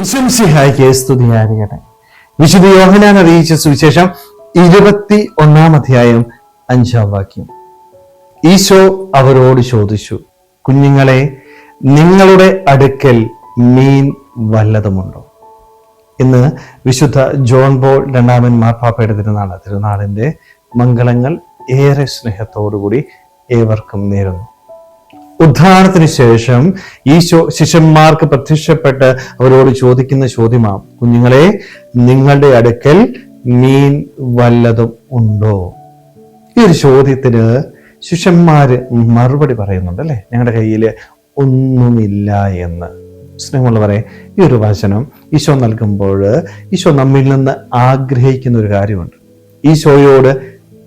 വിശംസിഹായിക്ക് സ്തുതിയായിരിക്കട്ടെ വിശുദ്ധ യോഹനാൻ അറിയിച്ച സുവിശേഷം ഇരുപത്തി ഒന്നാം അധ്യായം അഞ്ചാം വാക്യം. ഈശോ അവരോട് ചോദിച്ചു കുഞ്ഞുങ്ങളെ നിങ്ങളുടെ അടുക്കൽ മീൻ വല്ലതുമുണ്ടോ? ഇന്ന് വിശുദ്ധ ജോൺ ബോൾ രണ്ടാമൻ മാർപ്പാപ്പയുടെ തിരുനാൾ തിരുനാളിന്റെ മംഗളങ്ങൾ ഏറെ സ്നേഹത്തോടുകൂടി ഏവർക്കും നേരുന്നു. ഉദ്ധാനത്തിന് ശേഷം ഈശോ ശിഷ്യന്മാർക്ക് പ്രത്യക്ഷപ്പെട്ട് അവരോട് ചോദിക്കുന്ന ചോദ്യമാണ് കുഞ്ഞുങ്ങളെ നിങ്ങളുടെ അടുക്കൽ മീൻ വല്ലതും ഉണ്ടോ? ഈ ഒരു ചോദ്യത്തിന് ശിഷ്യന്മാര് മറുപടി പറയുന്നുണ്ട് അല്ലെ? ഞങ്ങളുടെ കയ്യിൽ ഒന്നുമില്ല എന്ന്. സ്നേഹമുള്ളവരെ ഈ ഒരു വചനം ഈശോ നൽകുമ്പോൾ ഈശോ നമ്മിൽ നിന്ന് ആഗ്രഹിക്കുന്ന ഒരു കാര്യമുണ്ട്. ഈശോയോട്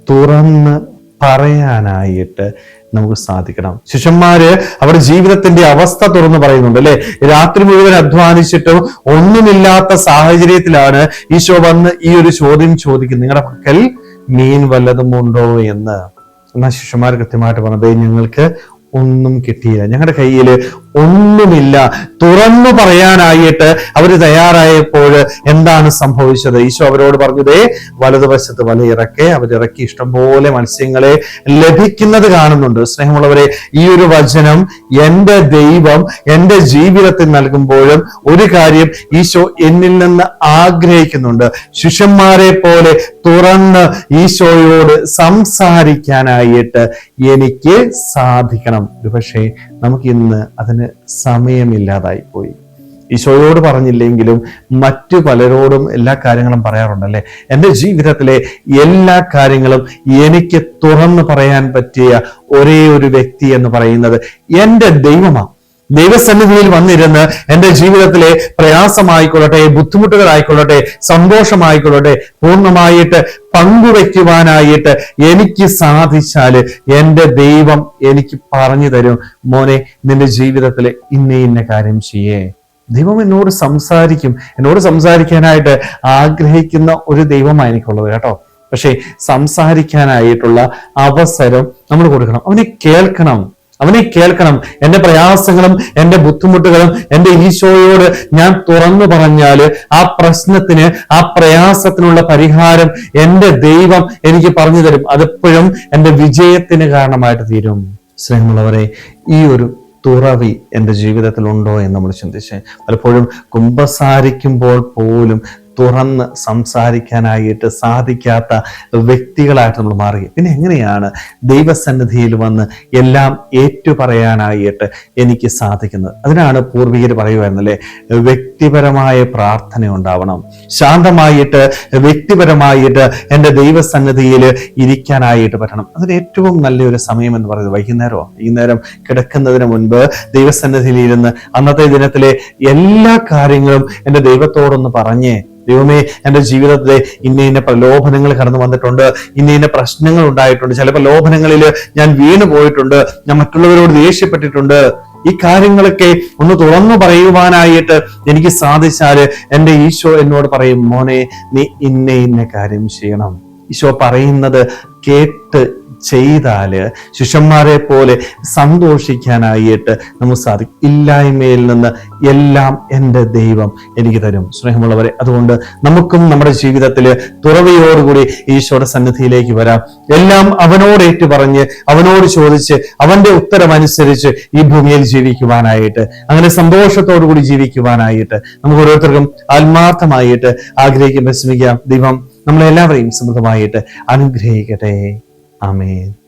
തുറന്ന് പറയാനായിട്ട് നമുക്ക് സാധിക്കണം. ശിഷ്യന്മാര് അവരുടെ ജീവിതത്തിന്റെ അവസ്ഥ തുറന്നു പറയുന്നുണ്ട് അല്ലെ? രാത്രി മുഴുവൻ അധ്വാനിച്ചിട്ടും ഒന്നുമില്ലാത്ത സാഹചര്യത്തിലാണ് ഈശോ വന്ന് ഈ ഒരു ചോദ്യം ചോദിക്കുന്നത്. നിങ്ങളുടെ പക്കൽ മീൻ വല്ലതും ഉണ്ടോ എന്ന്? എന്നാൽ ശിഷ്യന്മാർ കൃത്യമായിട്ട് പറഞ്ഞത് ഞങ്ങൾക്ക് ഒന്നും കിട്ടിയില്ല. ഞങ്ങളുടെ കയ്യിൽ ഒന്നുമില്ല. തുറന്നു പറയാനായിട്ട് അവർ തയ്യാറായപ്പോൾ എന്താണ് സംഭവിച്ചത്? ഈശോ അവരോട് പറഞ്ഞതേ വലതുവശത്ത് വല ഇറക്കെ അവരിറക്കി ഇഷ്ടംപോലെ മത്സ്യങ്ങളെ ലഭിക്കുന്നത് കാണുന്നുണ്ട്. സ്നേഹമുള്ളവരെ ഈ ഒരു വചനം എന്റെ ദൈവം എന്റെ ജീവിതത്തിൽ നൽകുമ്പോഴും ഒരു കാര്യം ഈശോ എന്നിൽ നിന്ന് ആഗ്രഹിക്കുന്നുണ്ട്. ശിഷ്യന്മാരെ പോലെ തുറന്ന് ഈശോയോട് സംസാരിക്കാനായിട്ട് എനിക്ക് സാധിക്കണം. ഒരുപക്ഷെ നമുക്ക് ഇന്ന് അതിന് സമയമില്ലാതായി പോയി. ഈശോയോട് പറഞ്ഞില്ലെങ്കിലും മറ്റു പലരോടും എല്ലാ കാര്യങ്ങളും പറയാറുണ്ടല്ലേ? എന്റെ ജീവിതത്തിലെ എല്ലാ കാര്യങ്ങളും എനിക്ക് തുറന്നു പറയാൻ പറ്റിയ ഒരേ ഒരു വ്യക്തി എന്ന് പറയുന്നത് എന്റെ ദൈവമാണ്. ദൈവസന്നിധിയിൽ വന്നിരുന്ന് എന്റെ ജീവിതത്തിലെ പ്രയാസമായിക്കൊള്ളട്ടെ ബുദ്ധിമുട്ടുകളായിക്കൊള്ളട്ടെ സന്തോഷമായിക്കൊള്ളട്ടെ പൂർണമായിട്ട് പങ്കുവയ്ക്കുവാനായിട്ട് എനിക്ക് സാധിച്ചാൽ എന്റെ ദൈവം എനിക്ക് പറഞ്ഞു തരും. മോനെ നിന്റെ ജീവിതത്തിലെ ഇന്ന ഇന്ന കാര്യം ചെയ്യേ. ദൈവം എന്നോട് സംസാരിക്കും. എന്നോട് സംസാരിക്കാനായിട്ട് ആഗ്രഹിക്കുന്ന ഒരു ദൈവമാണ് എനിക്കുള്ളത് കേട്ടോ. പക്ഷേ സംസാരിക്കാനായിട്ടുള്ള അവസരം നമ്മൾ കൊടുക്കണം. അവനെ കേൾക്കണം. അവനെ കേൾക്കണം. എന്റെ പ്രയാസങ്ങളും എന്റെ ബുദ്ധിമുട്ടുകളും എന്റെ ഈശോയോട് ഞാൻ തുറന്നു പറഞ്ഞാൽ ആ പ്രശ്നത്തിന് ആ പ്രയാസത്തിനുള്ള പരിഹാരം എന്റെ ദൈവം എനിക്ക് പറഞ്ഞു തരും. അതെപ്പോഴും എന്റെ വിജയത്തിന് കാരണമായിട്ട് തീരും. സ്നേഹമുള്ളവരെ ഈ ഒരു തുറവി എന്റെ ജീവിതത്തിൽ ഉണ്ടോ എന്ന് നമ്മൾ ചിന്തിച്ച് പലപ്പോഴും കുമ്പസാരിക്കുമ്പോൾ പോലും തുറന്ന് സംസാരിക്കാനായിട്ട് സാധിക്കാത്ത വ്യക്തികളായിട്ട് നമ്മൾ മാറി. പിന്നെ എങ്ങനെയാണ് ദൈവസന്നിധിയിൽ വന്ന് എല്ലാം ഏറ്റുപറയാനായിട്ട് എനിക്ക് സാധിക്കുന്നത്? അതിനാണ് പൂർവികർ പറയുമായിരുന്നല്ലേ വ്യക്തിപരമായ പ്രാർത്ഥന ഉണ്ടാവണം. ശാന്തമായിട്ട് വ്യക്തിപരമായിട്ട് എന്റെ ദൈവസന്നിധിയിൽ ഇരിക്കാനായിട്ട് പറ്റണം. അതിന് ഏറ്റവും നല്ലൊരു സമയം എന്ന് പറയുന്നത് വൈകുന്നേരമോ വൈകുന്നേരം കിടക്കുന്നതിന് മുൻപ് ദൈവസന്നിധിയിൽ ഇരുന്ന് അന്നത്തെ ദിനത്തിലെ എല്ലാ കാര്യങ്ങളും എന്റെ ദൈവത്തോടൊന്ന് പറഞ്ഞ് ദൈവമേ എന്റെ ജീവിതത്തിലെ ഇന്ന ഇന്ന പ്രലോഭനങ്ങൾ കടന്നു വന്നിട്ടുണ്ട്. ഇന്ന ഇന്ന പ്രശ്നങ്ങൾ ഉണ്ടായിട്ടുണ്ട്. ചില പ്രലോഭനങ്ങളിൽ ഞാൻ വീണു പോയിട്ടുണ്ട് ഞാൻ മറ്റുള്ളവരോട് ദേഷ്യപ്പെട്ടിട്ടുണ്ട്. ഈ കാര്യങ്ങളൊക്കെ ഒന്ന് തുറന്നു പറയുവാനായിട്ട് എനിക്ക് സാധിച്ചാൽ എന്റെ ഈശോ എന്നോട് പറയും മോനെ നീ ഇന്ന ഇന്ന കാര്യം ചെയ്യണം. ഈശോ പറയുന്നത് കേട്ട് ചെയ്താൽ ശിഷ്യന്മാരെ പോലെ സന്തോഷിക്കാനായിട്ട് നമുക്ക് സാധിക്കും. ഇല്ലായ്മയിൽ നിന്ന് എല്ലാം എന്റെ ദൈവം എനിക്ക് തരും. സ്നേഹമുള്ളവരെ അതുകൊണ്ട് നമുക്കും നമ്മുടെ ജീവിതത്തിൽ തുറവയോടുകൂടി ഈശോയുടെ സന്നിധിയിലേക്ക് വരാം. എല്ലാം അവനോട് ഏറ്റു പറഞ്ഞ് അവനോട് ചോദിച്ച് അവന്റെ ഉത്തരമനുസരിച്ച് ഈ ഭൂമിയിൽ ജീവിക്കുവാനായിട്ട് അങ്ങനെ സന്തോഷത്തോടു കൂടി ജീവിക്കുവാനായിട്ട് നമുക്ക് ഓരോരുത്തർക്കും ആത്മാർത്ഥമായിട്ട് ആഗ്രഹിക്കുമ്പോൾ ശ്രമിക്കാം ദൈവം നമ്മളെല്ലാവരെയും സമൃദ്ധമായിട്ട് അനുഗ്രഹിക്കട്ടെ. Amen.